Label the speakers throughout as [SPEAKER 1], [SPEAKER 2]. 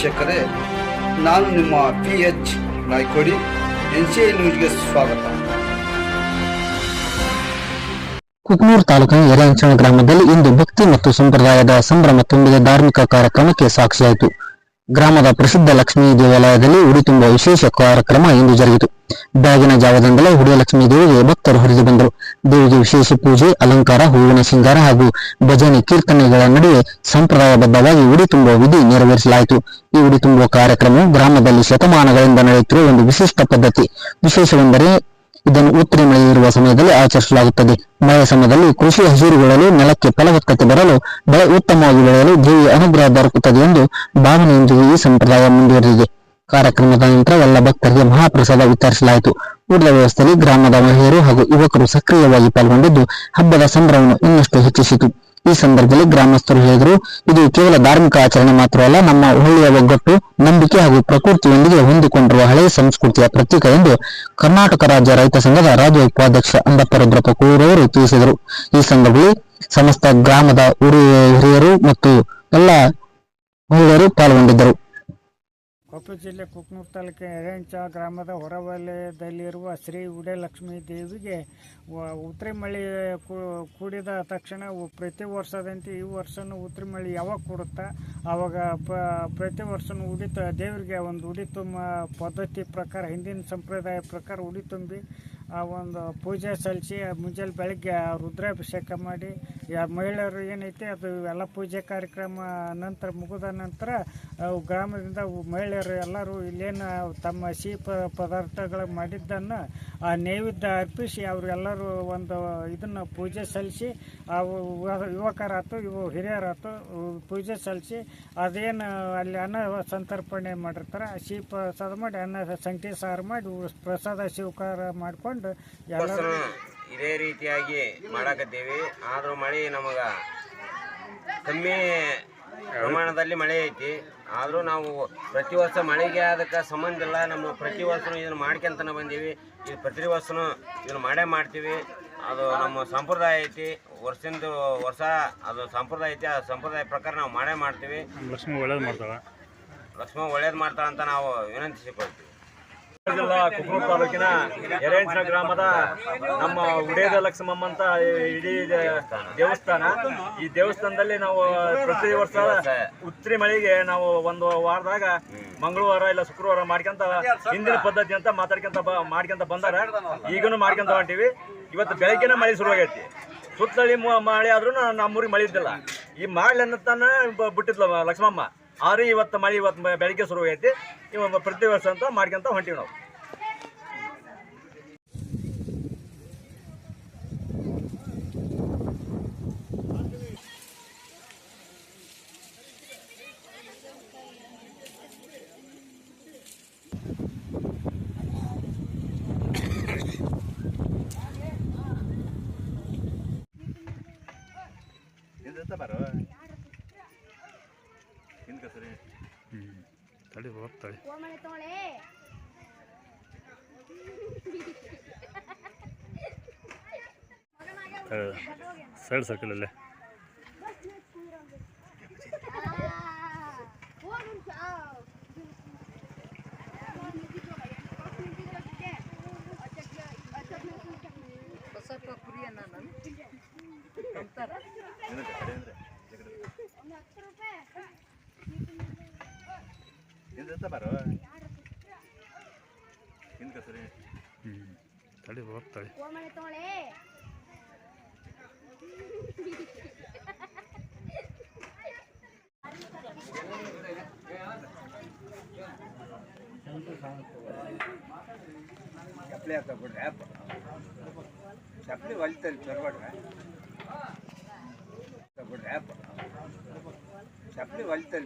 [SPEAKER 1] ವೀಕ್ಷಕರೇ, ನಾನು ನಿಮ್ಮ P H Naikodi, N C I ನ್ಯೂಸ್ಗೆ ಸ್ವಾಗತ.
[SPEAKER 2] ಕುಕ್ನೂರು ತಾಲೂಕಿನ ಯಲಂಚಣ ಗ್ರಾಮದಲ್ಲಿ ಇಂದು ಭಕ್ತಿ ಮತ್ತು ಸಂಪ್ರದಾಯದ ಸಂಭ್ರಮ ತುಂಬಿದ ಧಾರ್ಮಿಕ ಕಾರ್ಯಕ್ರಮಕ್ಕೆ ಸಾಕ್ಷಿಯಾಯಿತು. ಗ್ರಾಮದ ಪ್ರಸಿದ್ಧ ಲಕ್ಷ್ಮೀ ದೇವಾಲಯದಲ್ಲಿ ಉಡಿ ತುಂಬುವ ವಿಶೇಷ ಕಾರ್ಯಕ್ರಮ ಇಂದು ಜರುಗಿತು. ಬೆಳಗಿನ ಜಾವದಿಂದಲೇ ಹುಡುಗ ಲಕ್ಷ್ಮೀ ದೇವಿಗೆ ಭಕ್ತರು ಹರಿದು ಬಂದರು. ದೇವಿಗೆ ವಿಶೇಷ ಪೂಜೆ, ಅಲಂಕಾರ, ಹೂವಿನ ಶೃಂಗಾರ ಹಾಗೂ ಭಜನೆ, ಕೀರ್ತನೆಗಳ ನಡುವೆ ಸಂಪ್ರದಾಯಬದ್ಧವಾಗಿ ಉಡಿ ತುಂಬುವ ವಿಧಿ ನೆರವೇರಿಸಲಾಯಿತು. ಈ ಉಡಿ ತುಂಬುವ ಕಾರ್ಯಕ್ರಮವು ಗ್ರಾಮದಲ್ಲಿ ಶತಮಾನಗಳಿಂದ ನಡೆಯುತ್ತಿರುವ ಒಂದು ವಿಶಿಷ್ಟ ಪದ್ಧತಿ. ವಿಶೇಷವೆಂದರೆ ಇದನ್ನು ಉತ್ತರಿ ಮಳೆ ಇರುವ ಸಮಯದಲ್ಲಿ ಆಚರಿಸಲಾಗುತ್ತದೆ. ಮಳೆಯ ಸಮಯದಲ್ಲಿ ಕೃಷಿ ಹಸಿರುಗೊಳ್ಳಲು, ನೆಲಕ್ಕೆ ಫಲವತ್ತತೆ ಬರಲು, ಬೆಳೆ ಉತ್ತಮವಾಗಿ ಬೆಳೆಯಲು ದೇವಿಯ ಅನುಗ್ರಹ ದೊರಕುತ್ತದೆ ಎಂದು ಭಾವನೆಯೊಂದಿಗೆ ಈ ಸಂಪ್ರದಾಯ ಮುಂದುವರೆದಿದೆ. ಕಾರ್ಯಕ್ರಮದ ನಂತರ ಎಲ್ಲ ಭಕ್ತರಿಗೆ ಮಹಾಪ್ರಸಾದ ವಿತರಿಸಲಾಯಿತು. ಊಟದ ವ್ಯವಸ್ಥೆಯಲ್ಲಿ ಗ್ರಾಮದ ಮಹಿಳೆಯರು ಹಾಗೂ ಯುವಕರು ಸಕ್ರಿಯವಾಗಿ ಪಾಲ್ಗೊಂಡಿದ್ದು ಹಬ್ಬದ ಸಂಭ್ರಮವನ್ನು ಇನ್ನಷ್ಟು ಹೆಚ್ಚಿಸಿತು. ಈ ಸಂದರ್ಭದಲ್ಲಿ ಗ್ರಾಮಸ್ಥರು ಹೇಳಿದರು, ಇದು ಕೇವಲ ಧಾರ್ಮಿಕ ಆಚರಣೆ ಮಾತ್ರವಲ್ಲ ನಮ್ಮ ಒಳ್ಳೆಯ ಒಗ್ಗಟ್ಟು, ನಂಬಿಕೆ ಹಾಗೂ ಪ್ರಕೃತಿಯೊಂದಿಗೆ ಹೊಂದಿಕೊಂಡಿರುವ ಹಳೆಯ ಸಂಸ್ಕೃತಿಯ ಪ್ರತೀಕ ಎಂದು ಕರ್ನಾಟಕ ರಾಜ್ಯ ರೈತ ಸಂಘದ ರಾಜ್ಯ ಉಪಾಧ್ಯಕ್ಷ ಅಂಬಪ್ಪ ರುದ್ರಪ್ಪ ಕೂರವರು ತಿಳಿಸಿದರು. ಈ ಸಂದರ್ಭದಲ್ಲಿ ಸಮಸ್ತ ಗ್ರಾಮದ ಹಿರಿಯರು ಮತ್ತು ಎಲ್ಲ ಮಹಿಳೆಯರು ಪಾಲ್ಗೊಂಡಿದ್ದರು.
[SPEAKER 3] ಕೊಪ್ಪಳ ಜಿಲ್ಲೆ ಕುಕ್ನೂರು ತಾಲೂಕಿನ ಎರೆಂಚ ಗ್ರಾಮದ ಹೊರವಲಯದಲ್ಲಿರುವ ಶ್ರೀ ಉಡಲಕ್ಷ್ಮೀ ದೇವಿಗೆ ಉತ್ರಿ ಕೂಡಿದ ತಕ್ಷಣ ಪ್ರತಿ ವರ್ಷದಂತೆ ಈ ವರ್ಷನೂ ಉತ್ತರಿ ಮಳೆ ಯಾವಾಗ ಕೊಡುತ್ತಾ? ಆವಾಗ ಪ್ರತಿ ವರ್ಷನೂ ಉಡಿ ತ ದೇವರಿಗೆ ಒಂದು ಉಡಿ ತುಂಬ ಪದ್ಧತಿ ಪ್ರಕಾರ, ಹಿಂದಿನ ಸಂಪ್ರದಾಯ ಪ್ರಕಾರ ಉಡಿ ತುಂಬಿ ಆ ಒಂದು ಪೂಜೆ ಸಲ್ಲಿಸಿ ಮುಂಜಾನೆ ಬೆಳಗ್ಗೆ ರುದ್ರಾಭಿಷೇಕ ಮಾಡಿ ಮಹಿಳೆಯರು ಏನೈತೆ, ಅದು ಎಲ್ಲ ಪೂಜೆ ಕಾರ್ಯಕ್ರಮ ನಂತರ ಮುಗಿದ ನಂತರ ಗ್ರಾಮದಿಂದ ಮಹಿಳೆಯರು ಎಲ್ಲರೂ ಇಲ್ಲೇನು ತಮ್ಮ ಸಿಹಿ ಪದಾರ್ಥಗಳು ಮಾಡಿದ್ದನ್ನು, ಆ ನೈವೇದ್ಯ ಅರ್ಪಿಸಿ ಅವರೆಲ್ಲರೂ ಒಂದು ಇದನ್ನು ಪೂಜೆ ಸಲ್ಲಿಸಿ ಅವು ಯುವ- ಯುವಕರಾತು, ಇವು ಹಿರಿಯರಾತು ಪೂಜೆ ಸಲ್ಲಿಸಿ, ಅದೇನು ಅಲ್ಲಿ ಅನ್ನ ಸಂತರ್ಪಣೆ ಮಾಡಿರ್ತಾರೆ ಸಿಹಿ ಪ್ರಸಾದ ಮಾಡಿ, ಅನ್ನ ಸಂಖ್ಯೆ ಸಾರು ಮಾಡಿ ಪ್ರಸಾದ ಸ್ವೀಕಾರ ಮಾಡಿಕೊಂಡು ಎಲ್ಲರೂ
[SPEAKER 4] ಇದೇ ರೀತಿಯಾಗಿ ಮಾಡಾಕತ್ತೀವಿ. ಆದ್ರೂ ಮಳೆ ನಮಗ ಕಮ್ಮಿ ಪ್ರಮಾಣದಲ್ಲಿ ಮಳೆ ಐತಿ. ಆದರೂ ನಾವು ಪ್ರತಿ ವರ್ಷ ಮಳೆಗೆ ಅದಕ್ಕೆ ಸಂಬಂಧ ಇಲ್ಲ. ನಮ್ಮ ಪ್ರತಿ ವರ್ಷನೂ ಇದನ್ನು ಮಾಡ್ಕೊಂತನ ಬಂದೀವಿ. ಇದು ಪ್ರತಿ ವರ್ಷನೂ ಇದನ್ನು ಮಾಡೇ ಮಾಡ್ತೀವಿ. ಅದು ನಮ್ಮ ಸಂಪ್ರದಾಯ ಐತಿ. ವರ್ಷದಿಂದ ವರ್ಷ ಅದು ಸಂಪ್ರದಾಯ ಐತಿ. ಆ ಸಂಪ್ರದಾಯ ಪ್ರಕಾರ ನಾವು ಮಾಡೇ ಮಾಡ್ತೀವಿ.
[SPEAKER 5] ಲಕ್ಷ್ಮಿ ಒಳ್ಳೇದು ಮಾಡ್ತಾಳೆ.
[SPEAKER 4] ಲಕ್ಷ್ಮೀ ಒಳ್ಳೇದು ಮಾಡ್ತಾಳೆ ಅಂತ ನಾವು ವಿನಂತಿಸಿಕೊಳ್ತೀವಿ.
[SPEAKER 5] ಜಿಲ್ಲಾ ಕುಕ್ರೂರು ತಾಲೂಕಿನ ಎರೆಂಚಿನ ಗ್ರಾಮದ ನಮ್ಮ ಉಡೇದ ಲಕ್ಷ್ಮಮ್ಮ ಅಂತ ಇಡೀ ದೇವಸ್ಥಾನ. ಈ ದೇವಸ್ಥಾನದಲ್ಲಿ ನಾವು ಪ್ರತಿ ವರ್ಷ ಉತ್ತರಿ ಮಳೆಗೆ ನಾವು ಒಂದು ವಾರದಾಗ ಮಂಗಳವಾರ ಇಲ್ಲ ಶುಕ್ರವಾರ ಮಾಡ್ಕೊಂತ ಹಿಂದಿನ ಪದ್ಧತಿ ಅಂತ ಮಾತಾಡ್ಕೊಂತ ಮಾಡ್ಕೊಂತ ಬಂದಾರ. ಈಗನು ಮಾಡ್ಕೊಂತ ಹೊಂಟಿವಿ. ಇವತ್ತು ಬೆಳಗ್ಗೆನೇ ಮಳೆ ಶುರುವಾಗೈತಿ ಸುತ್ತಳಿ ಮ- ಮಳೆ ಆದ್ರೂ ನಮ್ಮೂರಿಗೆ ಮಳೆ ಇದ್ದಿಲ್ಲ. ಈ ಮಾಡ್ಲಿ ಅನ್ನತಾನ ಬಿಟ್ಟಿದ್ಲ ಲಕ್ಷ್ಮಮ್ಮ. ಆದ್ರೆ ಇವತ್ತು ಮಳೆ ಇವತ್ತು ಬೆಳಗ್ಗೆ ಶುರುವಾಗೈತಿ ಇವ ಪ್ರತಿ ವರ್ಷ ಅಂತ ಮಾಡ್ಕೊಂತ ಹೊಂಟಿವಿ ನಾವು. ತಳಿ ಸೈಡ್ ಸರ್ಕಲಲ್ಲೇ ಕುರಿಯನ್ನ ನಾನು ಹೋಗ್ತಾಳೆ
[SPEAKER 6] ಓಮನೆ ತೋಳೆ
[SPEAKER 5] ಸೈಡ್ ಸರ್ಕಲ್ ಅಲ್ಲೇ ಹ್ಞೂ ತಡಿ ಹೋಗ್ತಾಳೆ
[SPEAKER 6] ಓಮನೆ ತೋಳೆ
[SPEAKER 1] ಚಪ್ಪಲಿ ಹಾಕ ಬಿಡ್ರಿ ಆ್ಯಪ್ ಚಪ್ಪಲಿ ಹೊಲಿತಾರೆ ಚೊರ್ಬೇಡ್ರಿ ಬಿಡ್ರಿ ಆ್ಯಪ್ ಚಪ್ಪಲಿ ಹೊಲಿತಾರೆ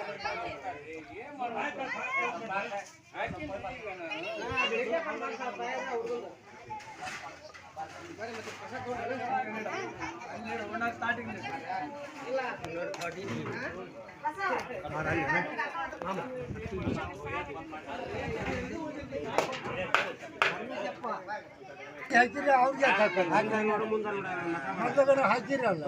[SPEAKER 1] ये
[SPEAKER 7] मोर भाई पर बात है आज की नहीं है ना देखिए पर बात है மாமா
[SPEAKER 4] ಹಾಕಿದ್ರೆ ಅವ್ರಿಗೆ ಮೊದಲು ಹಾಕಿರಲ್ಲ.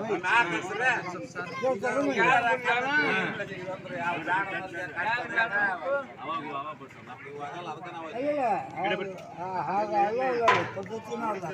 [SPEAKER 4] ಪದ್ಧತಿನ ಅಲ್ಲ